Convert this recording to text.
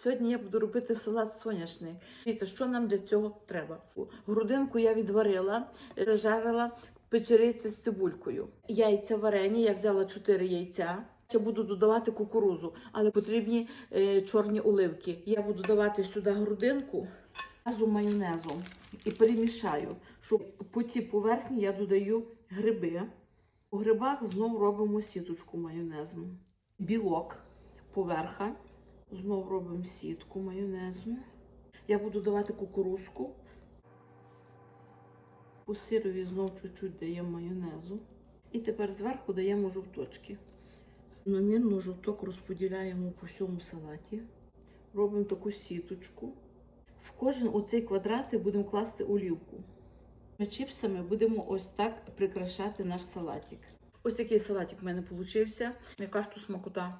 Сьогодні я буду робити салат соняшник. Дивіться, що нам для цього треба. Грудинку я відварила, жарила печериці з цибулькою. Яйця варені, я взяла 4 яйця. Ще буду додавати кукурузу, але потрібні е, чорні оливки. Я буду давати сюди грудинку разу майонезом і перемішаю, щоб по цій поверхні я додаю гриби. У грибах знову робимо сіточку майонезну. Білок поверха. Знову робимо сітку майонезну. Я буду давати кукурузку. По сирові знову чуть-чуть даємо майонезу. І тепер зверху даємо жовточки. Номінно жовток розподіляємо по всьому салаті. Робимо таку сіточку. В кожен оцей квадратик будемо класти олівку. Ми чіпсами будемо ось так прикрашати наш салатик. Ось такий салатик в мене вийшов. Яка ж тут смакота.